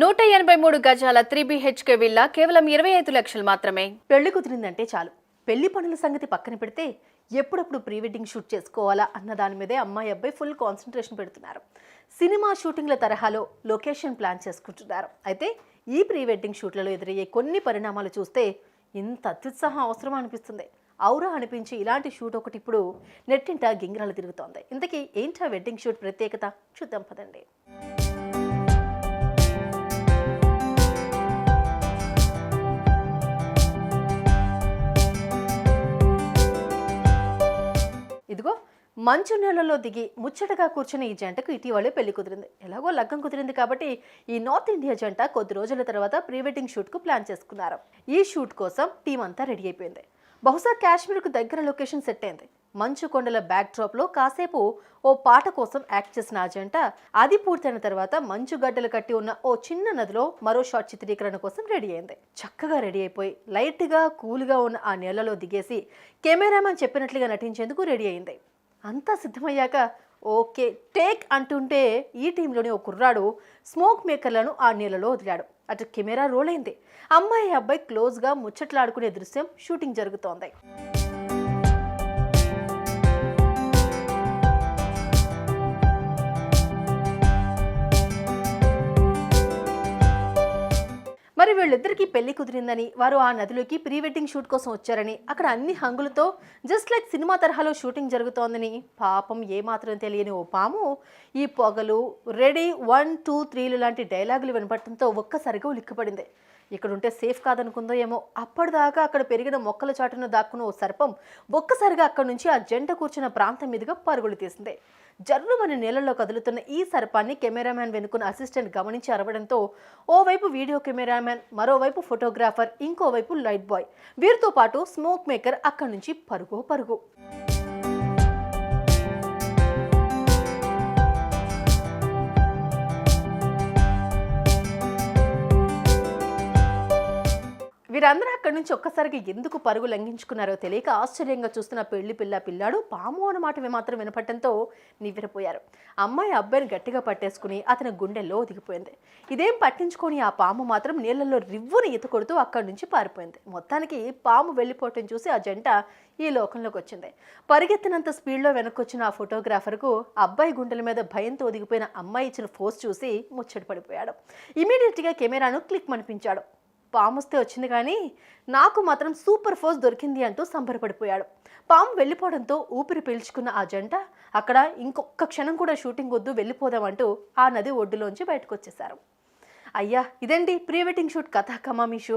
నూట ఎనభై మూడు గజాల త్రీ బిహెచ్కే విల్లా కేవలం ఇరవై ఐదు లక్షలు మాత్రమే. పెళ్ళి కుదిరిందంటే చాలు. పెళ్ళి పనుల సంగతి పక్కన పెడితే ఎప్పుడప్పుడు ప్రీ వెడ్డింగ్ షూట్ చేసుకోవాలా అన్న దాని మీదే అమ్మాయి అబ్బాయి ఫుల్ కాన్సన్ట్రేషన్ పెడుతున్నారు. సినిమా షూటింగ్ల తరహాలో లొకేషన్ ప్లాన్ చేసుకుంటున్నారు. అయితే ఈ ప్రీ వెడ్డింగ్ షూట్లలో ఎదురయ్యే కొన్ని పరిణామాలు చూస్తే ఇంత అత్యుత్సాహం అవసరం అనిపిస్తుంది. ఔరా అనిపించి ఇలాంటి షూట్ ఒకటి ఇప్పుడు నెట్టింట గింగిరాలు తిరుగుతోంది. ఇంతకీ ఏంటా వెడ్డింగ్ షూట్ ప్రత్యేకత? చూద్దాం పదండి. ఇదిగో మంచు నెలలో దిగి ముచ్చటగా కూర్చుని ఈ జంటకు ఇటీవలే పెళ్ళి కుదిరింది. ఎలాగో లగ్గం కుదిరింది కాబట్టి ఈ నార్త్ ఇండియా జంట కొద్ది రోజుల తర్వాత ప్రీ వెడ్డింగ్ షూట్కు ప్లాన్ చేసుకున్నారు. ఈ షూట్ కోసం టీం అంతా రెడీ అయిపోయింది. బహుశా కాశ్మీర్కు దగ్గర లొకేషన్ సెట్ అయింది. మంచు కొండల బ్యాక్ డ్రాప్లో కాసేపు ఓ పాట కోసం యాక్ట్ చేసిన ఆ జంట అది పూర్తయిన తర్వాత మంచు గడ్డలు కట్టి ఉన్న ఓ చిన్న నదిలో మరో షార్ట్ చిత్రీకరణ కోసం రెడీ అయింది. చక్కగా రెడీ అయిపోయి లైట్గా కూల్గా ఉన్న ఆ నీళ్ళలో దిగేసి కెమెరామెన్ చెప్పినట్లుగా నటించేందుకు రెడీ అయింది. అంతా సిద్ధమయ్యాక ఓకే టేక్ అంటుంటే ఈ టీంలోని ఓ కుర్రాడు స్మోక్ మేకర్లను ఆ నీళ్ళలో వదిలాడు. అటు కెమెరా రోల్ అయింది. అమ్మాయి అబ్బాయి క్లోజ్గా ముచ్చట్లాడుకునే దృశ్యం షూటింగ్ జరుగుతోంది. మరి వీళ్ళిద్దరికీ పెళ్ళి కుదిరిందని వారు ఆ నదిలోకి ప్రీ వెడ్డింగ్ షూట్ కోసం వచ్చారని అక్కడ అన్ని హంగులతో జస్ట్ లైక్ సినిమా తరహాలో షూటింగ్ జరుగుతోందని పాపం ఏమాత్రం తెలియని ఓ పాము ఈ పొగలు రెడీ వన్ టూ త్రీలు లాంటి డైలాగులు వినపడటంతో ఒక్కసారిగా ఉలిక్కిపడింది. ఇక్కడ ఉంటే సేఫ్ కాదనుకుందో ఏమో అప్పటిదాకా అక్కడ పెరిగిన మొక్కల చాటును దాక్కున్న ఓ సర్పం ఒక్కసారిగా అక్కడి నుంచి ఆ జంట కూర్చున్న ప్రాంతం మీదుగా పరుగులు తీసింది. జర్రుమని నీళ్ళలో కదులుతున్న ఈ సర్పాన్ని కెమెరామ్యాన్ వెనుకున్న అసిస్టెంట్ గమనించి అరవడంతో ఓవైపు వీడియో కెమెరామ్యాన్ మరోవైపు ఫోటోగ్రాఫర్ ఇంకోవైపు లైట్ బాయ్ వీరితో పాటు స్మోక్ మేకర్ అక్కడి నుంచి పరుగో పరుగు. వీరందరూ అక్కడి నుంచి ఒక్కసారిగా ఎందుకు పరుగు లంఘించుకున్నారో తెలియక ఆశ్చర్యంగా చూస్తున్న పెళ్ళి పిల్ల పిల్లాడు పాము అన్న మాట మాత్రం వినపడటంతో నివ్వెరపోయారు. అమ్మాయి అబ్బాయిని గట్టిగా పట్టేసుకుని అతని గుండెల్లో ఒదిగిపోయింది ఇదేం పట్టించుకొని ఆ పాము మాత్రం నీళ్ళలో రివ్వుని ఈత కొడుతూ అక్కడి నుంచి పారిపోయింది. మొత్తానికి పాము వెళ్ళిపోవటం చూసి ఆ జంట ఈ లోకంలోకి వచ్చింది. పరిగెత్తినంత స్పీడ్లో వెనక్కొచ్చిన ఆ ఫోటోగ్రాఫర్కు అబ్బాయి గుండెల మీద భయంతో ఒదిగిపోయిన అమ్మాయి ఇచ్చిన ఫోస్ చూసి ముచ్చట పడిపోయాడు ఇమీడియట్గా కెమెరాను క్లిక్ మనిపించాడు. పాముస్తే వచ్చింది కానీ నాకు మాత్రం సూపర్ ఫోర్స్ దొరికింది అంటూ సంబరపడిపోయాడు. పాము వెళ్ళిపోవడంతో ఊపిరి పీల్చుకున్న ఆ జంట అక్కడ ఇంకొక క్షణం కూడా షూటింగ్ వద్దు వెళ్ళిపోదామంటూ ఆ నది ఒడ్డులోంచి బయటకు వచ్చేశారు అయ్యా ఇదండి ప్రీ వెడ్డింగ్ షూట్ కథ కమామీ షూ?